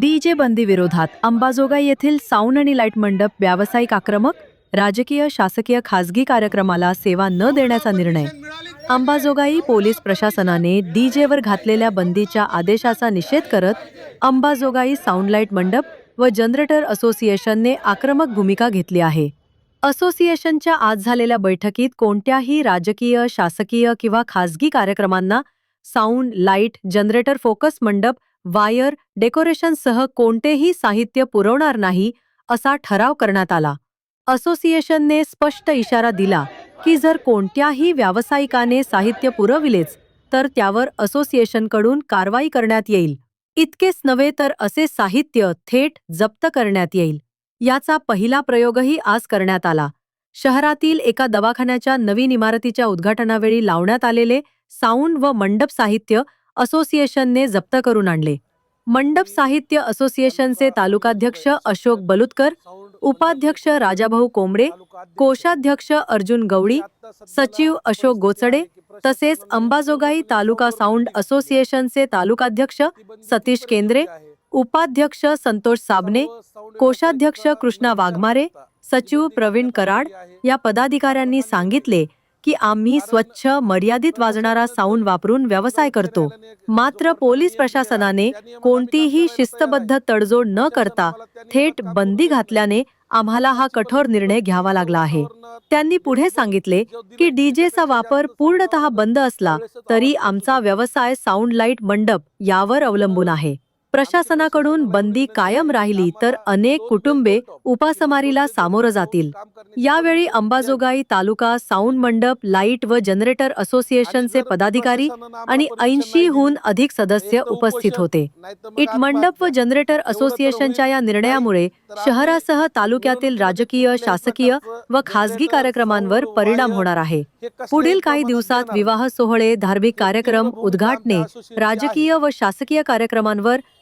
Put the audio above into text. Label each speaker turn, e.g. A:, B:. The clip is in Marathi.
A: डीजे बंदी विरोधात अंबाजोगाई येथील साऊंड आणि लाइट मंडप व्यावसायिक आक्रमक राजकीय शासकीय खासगी कार्यक्रमाला सेवा न देण्याचा निर्णय. अंबाजोगाई पोलीस प्रशासनाने डीजेवर घातलेल्या बंदीच्या आदेशाचा निषेध करत अंबाजोगाई साऊंड लाइट मंडप व जनरेटर असोसिएशनने आक्रमक भूमिका घेतली आहे. असोसिएशनच्या आज झालेल्या बैठकीत कोणत्याही राजकीय शासकीय किंवा खासगी कार्यक्रमांना साऊंड लाइट जनरेटर फोकस मंडप वायर डेकोरेशनसह कोणतेही साहित्य पुरवणार नाही असा ठराव करण्यात आला. असोसिएशनने स्पष्ट इशारा दिला की जर कोणत्याही व्यावसायिकाने साहित्य पुरविलेच तर त्यावर असोसिएशनकडून कारवाई करण्यात येईल. इतकेच नव्हे तर असे साहित्य थेट जप्त करण्यात येईल. याचा पहिला प्रयोगही आज करण्यात आला. शहरातील एका दवाखान्याच्या नवीन इमारतीच्या उद्घाटनावेळी लावण्यात आलेले साऊंड व मंडप साहित्य असोसिएशनने जप्त करून आणले. मंडप साहित्य असोसिएशनचे तालुकाध्यक्ष अशोक बलुतकर उपाध्यक्ष राजाभाऊ कोंबडे कोषाध्यक्ष अर्जुन गवळी सचिव अशोक गोचडे तसेच अंबाजोगाई तालुका साऊंड असोसिएशनचे तालुकाध्यक्ष सतीश केंद्रे उपाध्यक्ष संतोष साबणे कोषाध्यक्ष कृष्णा वाघमारे सचिव प्रवीण कराड या पदाधिकाऱ्यांनी सांगितले की आम्ही स्वच्छ मर्यादित वाजणारा साऊंड वापरून व्यवसाय करतो. मात्र पोलीस प्रशासनाने कोणतीही शिस्तबद्ध तडजोड न करता थेट बंदी घातल्याने आम्हाला हा कठोर निर्णय घ्यावा लागला आहे. त्यांनी पुढे सांगितले की डीजेचा वापर पूर्णतः बंद असला तरी आमचा व्यवसाय साऊंड लाइट मंडप यावर अवलंबून आहे. प्रशासनाकडून बंदी कायम राहिली तर अनेक कुटुंबे उपासमारीला सामोरं जातील. यावेळी अंबाजोगाई तालुका साऊंड मंडप लाइट व जनरेटर असोसिएशनचे पदाधिकारी आणि ऐंशीहून अधिक सदस्य उपस्थित होते. इट मंडप व जनरेटर असोसिएशनच्या या निर्णयामुळे शहरासह तालुक्यातील राजकीय शासकीय व खासगी कार्यक्रमांवर परिणाम होणार आहे. पुढील काही दिवसात विवाह सोहळे धार्मिक कार्यक्रम उद्घाटने राजकीय व शासकीय कार्यक्रमांवर